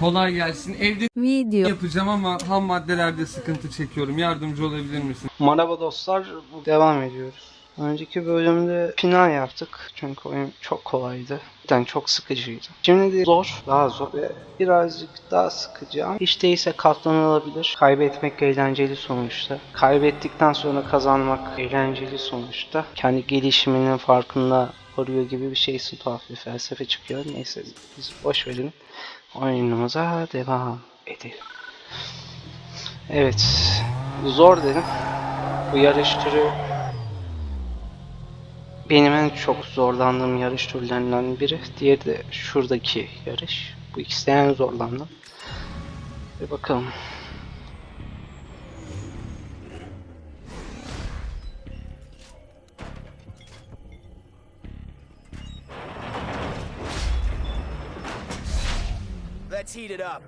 Kolay gelsin. Evde Video. yapacağım ama ham maddelerde sıkıntı çekiyorum. Yardımcı olabilir misin? Merhaba dostlar, devam ediyoruz. Önceki bölümde final yaptık çünkü oyun çok kolaydı. Cidden çok sıkıcıydı. Şimdi de zor, daha zor ve birazcık daha sıkıcı ama hiç değilse katlanılabilir. Kaybetmek eğlenceli sonuçta. Kaybettikten sonra kazanmak eğlenceli sonuçta. Kendi gelişiminin farkında varıyor gibi bir şeysi tuhaf bir felsefe çıkıyor. Neyse biz boş verin. Oyunumuza devam edelim. Evet, zor dedim. Bu yarış türü benim en çok zorlandığım yarış türlerinden biri. Diğeri de şuradaki yarış. Bu ikisi de en zorlandım. Bir bakalım. Let's heat it up.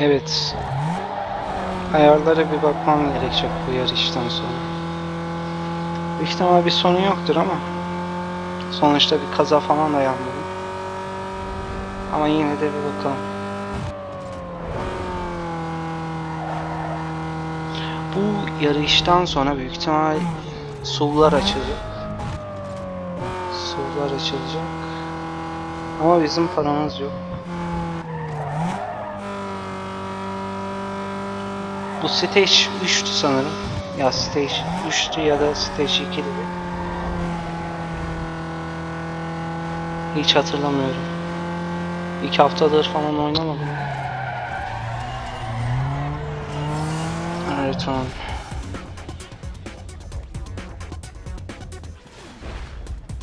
Evet. Ayarlara bir bakmam gerekecek bu yarıştan sonra. Büyük bir sorun yoktur ama sonuçta bir kaza falan da yapmadım. Ama yine de bir bakalım. Bu yarıştan sonra büyük ihtimal SUV'lar açılacak. SUV'lar açılacak. Ama bizim paramız yok. Bu stage 3'tü sanırım. Ya stage 3'tü ya da stage 2'di. Hiç hatırlamıyorum. İki haftadır falan oynamadım. Evet tamam.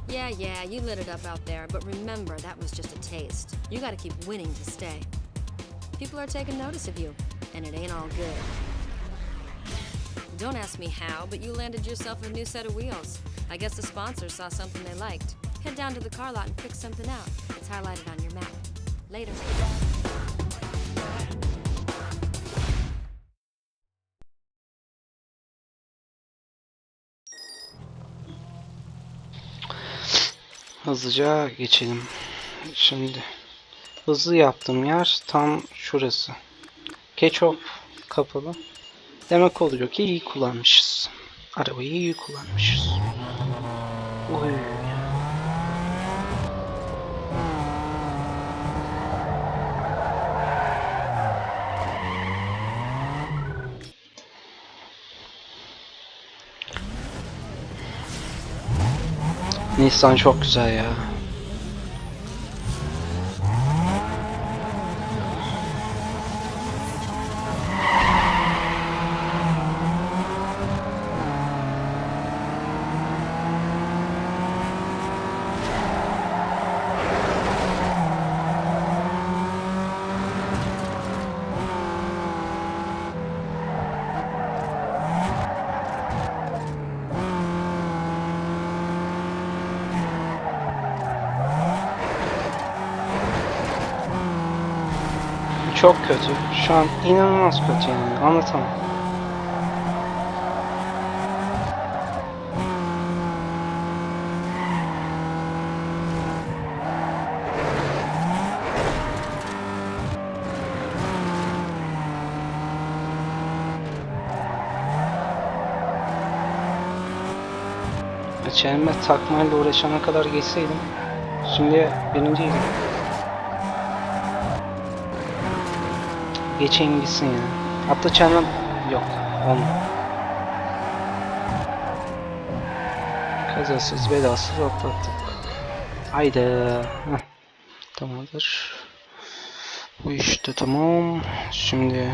Yeah, yeah, you lit it up out there, but remember, that was just a taste. You gotta keep winning to stay. People are taking notice of you, and it ain't all good. Don't ask me how, but you landed yourself a new set of wheels. I guess the sponsor saw something they liked. Head down to the car lot and pick something out. It's highlighted on your map. Later. Hızlıca geçelim. Şimdi hızlı yaptığım yer tam şurası. Ketchup kapalı. Demek oluyor ki iyi kullanmışız. Arabayı iyi kullanmışız. Oy. Nissan çok güzel ya. Çok kötü. Şu an inanılmaz kötü yani. Anlatamam. Çelme takmayla uğraşana kadar geçseydim şimdi birinciydim. Geçeyim gitsin ya. Hatta çelmem yok. Olma. Kazasız belasız atlattık. Haydi. Heh. Tamamdır. Bu işte tamam. Şimdi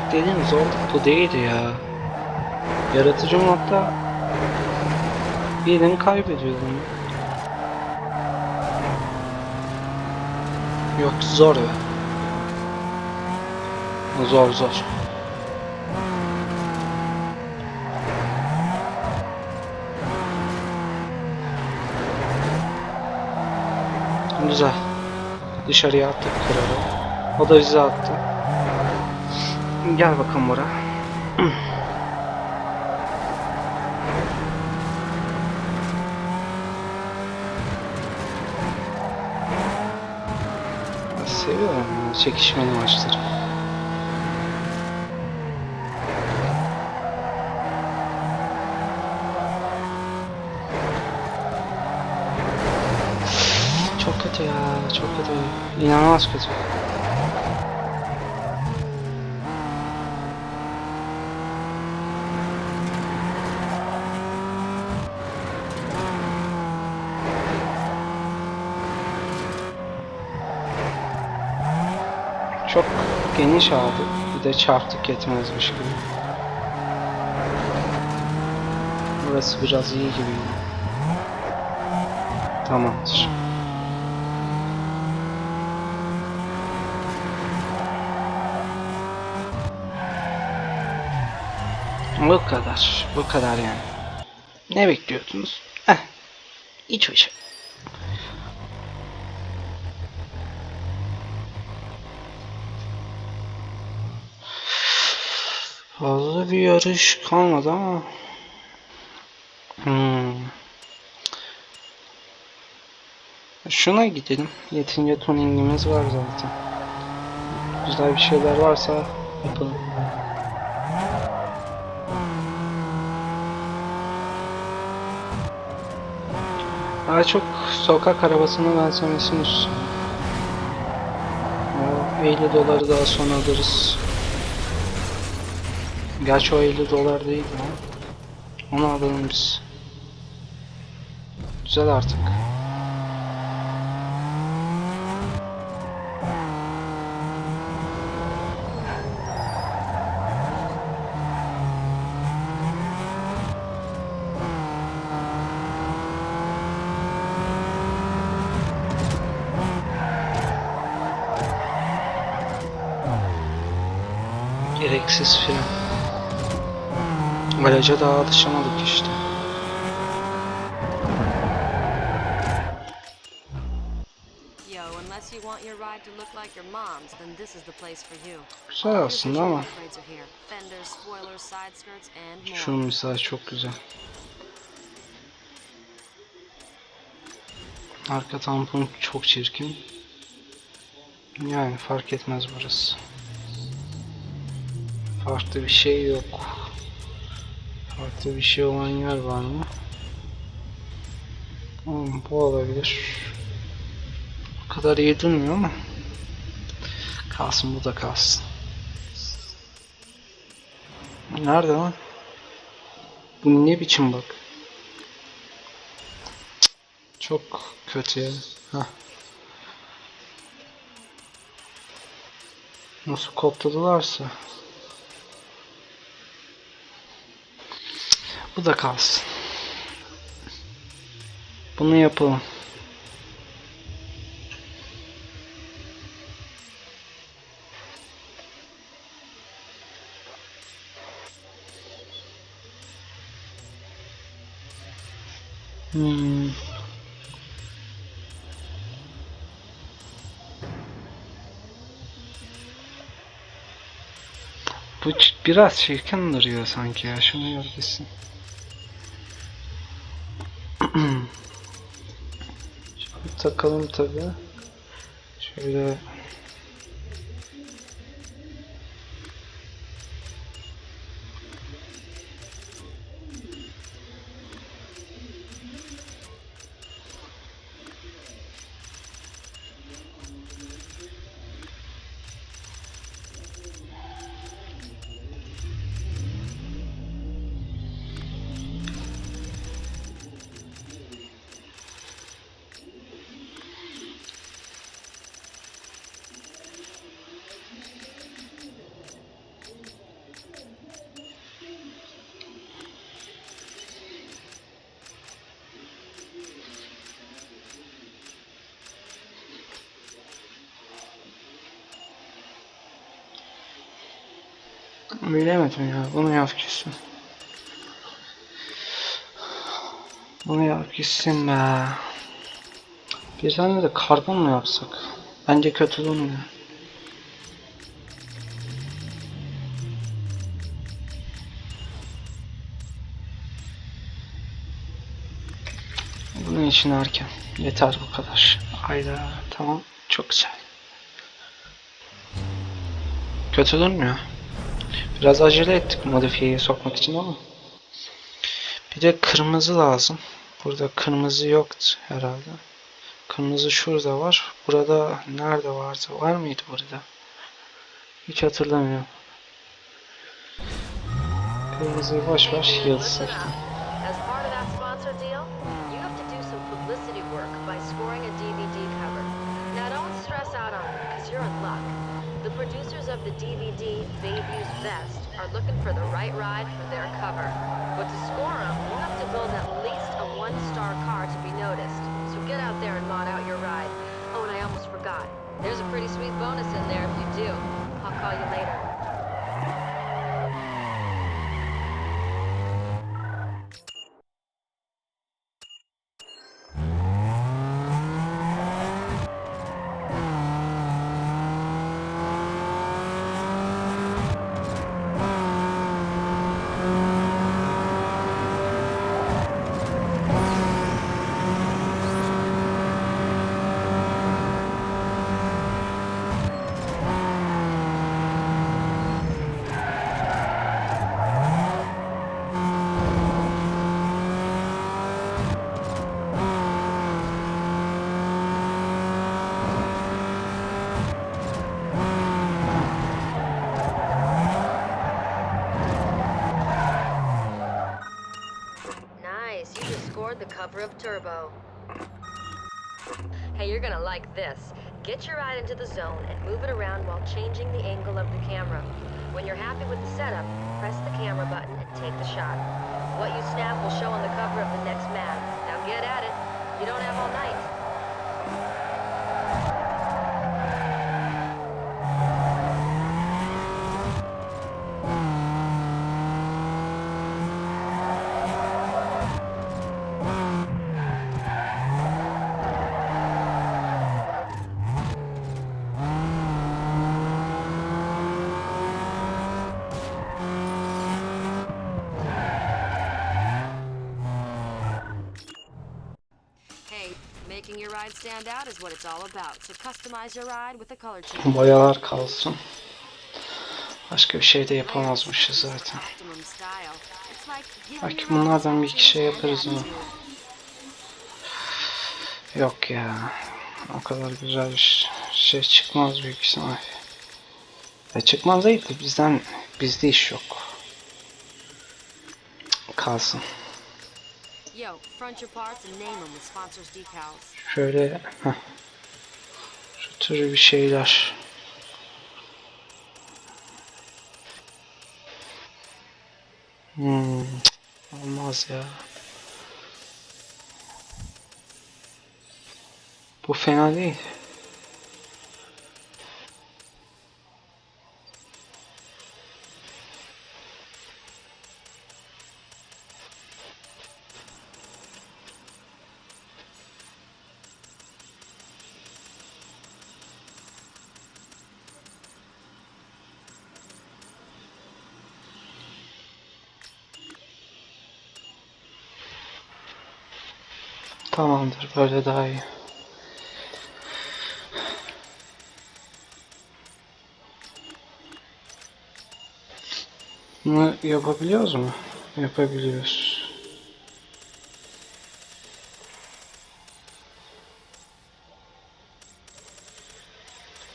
beklediğim zor bu değildi ya. Yaratıcı modda birini kaybediyordum. Yok zor be. Zor zor. Güzel. Dışarıya attık kralı. O da bizi attı. Gel bakalım Bora. Seviyorum çekişmeli maçları. Çok kötü ya, çok kötü. İnanılmaz kötü. Çok geniş aldı. Bir de çarptık yetmezmiş gibi. Burası biraz iyi gibi. Tamamdır. Bu kadar. Bu kadar yani. Ne bekliyordunuz? Eh. İç o bir yarış kalmadı ama. Hmm. Şuna gidelim. Yetince tuningimiz var zaten. Güzel bir şeyler varsa yapalım. Daha çok sokak arabasına benzemesini istiyorum. O 50 doları daha sonra alırız. Gerçi o 50 dolar değil ama. Onu alalım biz. Güzel artık. Gereksiz fren. Araca daha alışamadık işte. yo. Unless you want your ride to look like your mom's, then this is the place for you. Güzel aslında ama şu misal çok güzel. Arka tampon çok çirkin. Yani fark etmez burası. Farklı bir şey yok. Farklı bir şey olan yer var mı? Hmm, bu olabilir. O kadar iyi durmuyor ama. Kalsın bu da kalsın. Nerede lan? Bu ne biçim bak? Çok kötü ya. Hah. Nasıl kodladılarsa. Bu da kalsın. Bunu yapalım. Hmm. Bu biraz çirkin duruyor sanki ya. Şunu yor takalım tabi. Şöyle Bilemedim ya. Bunu yap gitsin. Bunu yap gitsin be. Bir tane de karbon mu yapsak? Bence kötü durmuyor. Bunun için erken. Yeter bu kadar. Hayda. Tamam. Çok güzel. Kötü durmuyor. Biraz acele ettik modifiyeyi sokmak için ama. Bir de kırmızı lazım. Burada kırmızı yoktu herhalde. Kırmızı şurada var. Burada nerede vardı? Var mıydı burada? Hiç hatırlamıyorum. Kırmızıyı boş ver. Yıldız. Now don't stress out on it, because you're in luck. The producers of the DVD Baby's Best are looking for the right ride for their cover. But to score them, you have to build at least a one-star car to be noticed. So get out there and mod out your ride. Oh, and I almost forgot. There's a pretty sweet bonus in there if you do. I'll call you later. Turbo. Hey, you're gonna like this. Get your ride into the zone and move it around while changing the angle of the camera. When you're happy with the setup, press the camera button and take the shot. What you snap will show on the cover of the next map. Now get at it. You don't have all night. Making your ride stand out is what it's all about. So customize your ride with a color change. Boyalar kalsın. Başka bir şey de yapamazmışız zaten. Belki bunlardan bir iki şey yaparız mı? Yok ya. O kadar güzel bir şey çıkmaz büyük ihtimal. Ya çıkmaz değil de bizden bizde iş yok. Kalsın. Şöyle heh. şu tür bir şeyler. Hmm, olmaz ya. Bu fena değil. Tamamdır, böyle daha iyi. Bunu yapabiliyoruz mu? Yapabiliyoruz.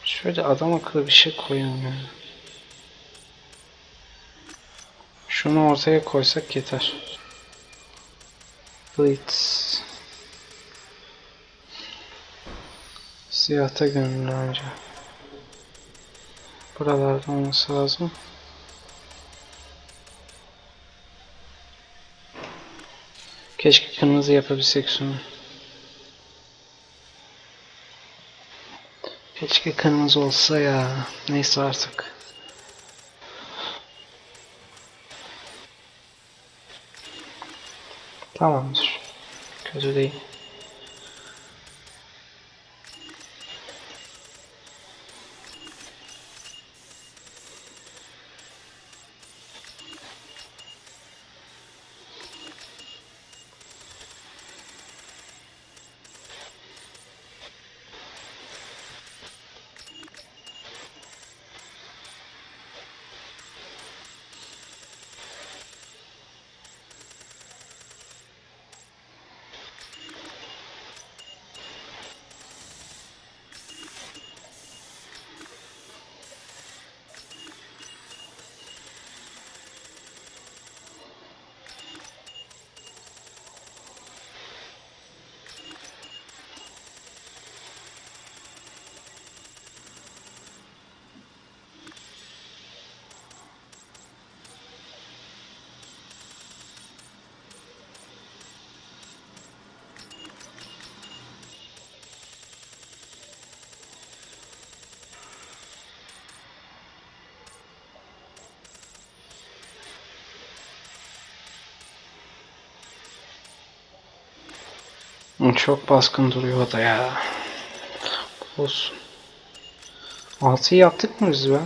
Şöyle adam akıllı bir şey koyalım ya. Şunu ortaya koysak yeter. Blitz. Siyahta gönüllü önce. Buralarda olması lazım. Keşke kırmızı yapabilsek şunu. Keşke kırmızı olsa ya. Neyse artık. Tamamdır. Kötü değil. Çok baskın duruyor da ya. Olsun. Altıyı yaptık mı biz be?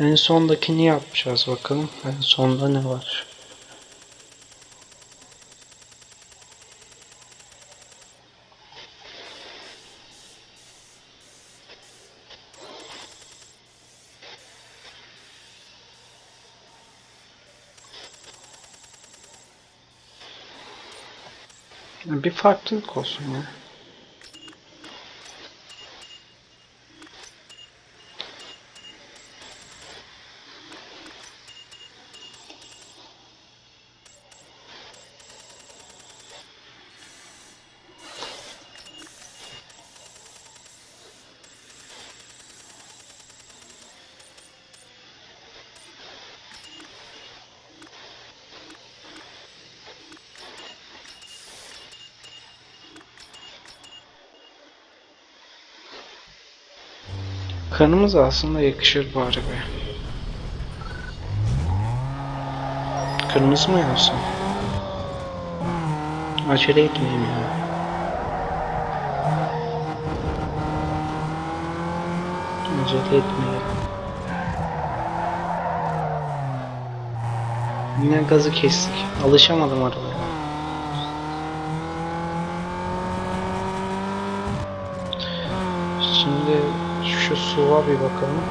En sondakini yapacağız bakalım. En sonda ne var? Bir farklılık olsun ya. Kırmızı aslında yakışır bu arabaya. Kırmızı mı yapsam? Acele etmeyeyim ya. Acele etmeyelim. Yine gazı kestik. Alışamadım arabaya. Şimdi şu suva bir bakalım.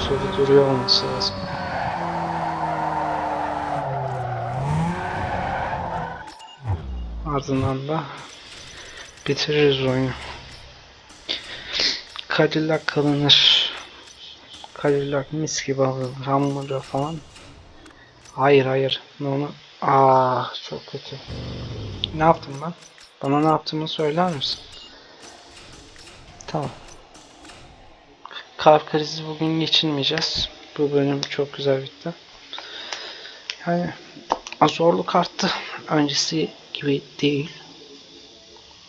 Suda duruyor olması lazım. Ardından da bitiririz oyunu. Cadillac kalınır. Cadillac mis gibi alır. Hammer'ı falan. Hayır hayır. Onu... Aa çok kötü. Ne yaptım ben? Bana ne yaptığımı söyler misin? Tamam. Kalp krizi bugün geçirmeyeceğiz. Bu bölüm çok güzel bitti. Yani zorluk arttı. Öncesi gibi değil.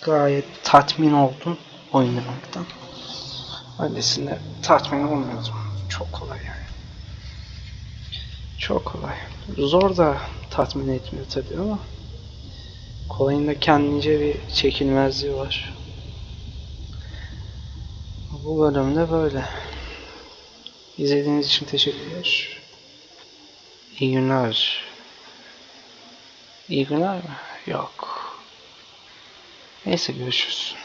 Gayet tatmin oldum oynamaktan. Öncesinde tatmin olmuyordum. Çok kolay yani. Çok kolay. Zor da tatmin etmiyor tabii ama kolayın da kendince bir çekilmezliği var. Bu bölümde böyle. İzlediğiniz için teşekkürler. İyi günler. İyi günler mi? Yok. Neyse görüşürüz.